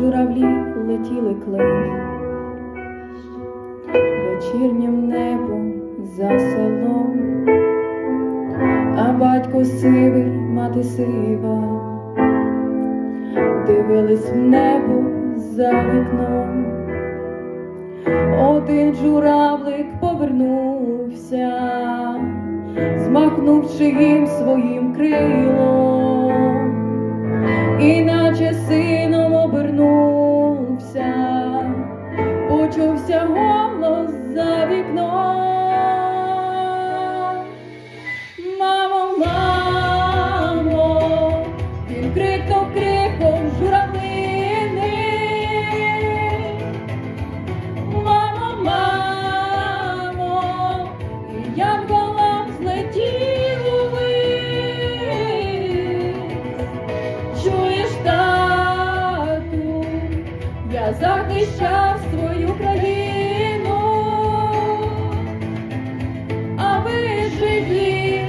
журавлі летіли клин, вечірнім небом за селом, а батько сивий, мати сива, дивились в небо за вікном, один журавлик повернувся, змахнувши їм своїм крилом. Почувся голос за вікном. Захищав свою країну, а ви живі,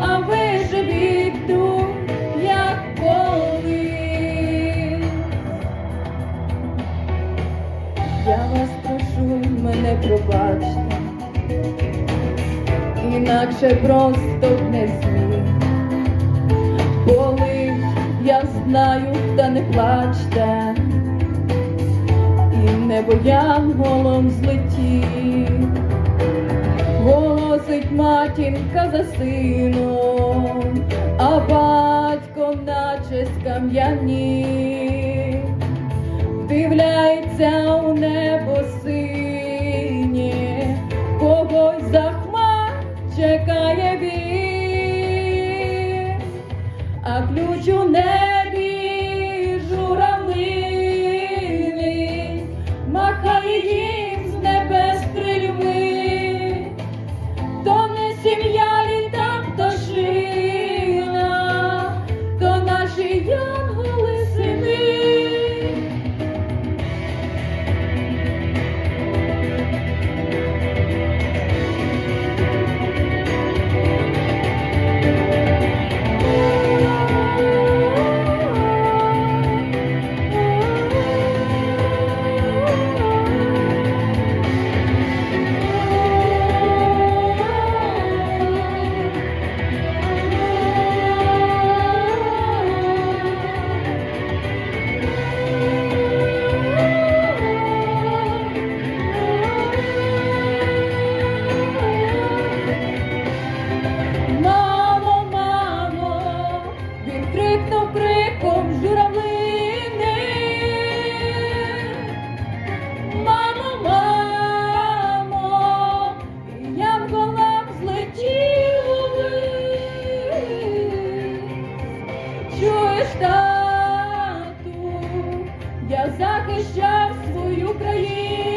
а ви живі тут, як колись. Я вас прошу, мене пробачте, інакше просто не зміг. Болить, я знаю, та не плачте, небо янголом злетів, голосить матінка за сином, а батько наче скам'янів вдивляється у небо синє, когось за хмар чекає він, а ключ у небі ಕಿವಿಗೆ Там криком журавлини, мамо, мамо, я в голам злетіли, чуєш тату, я захищав свою країну.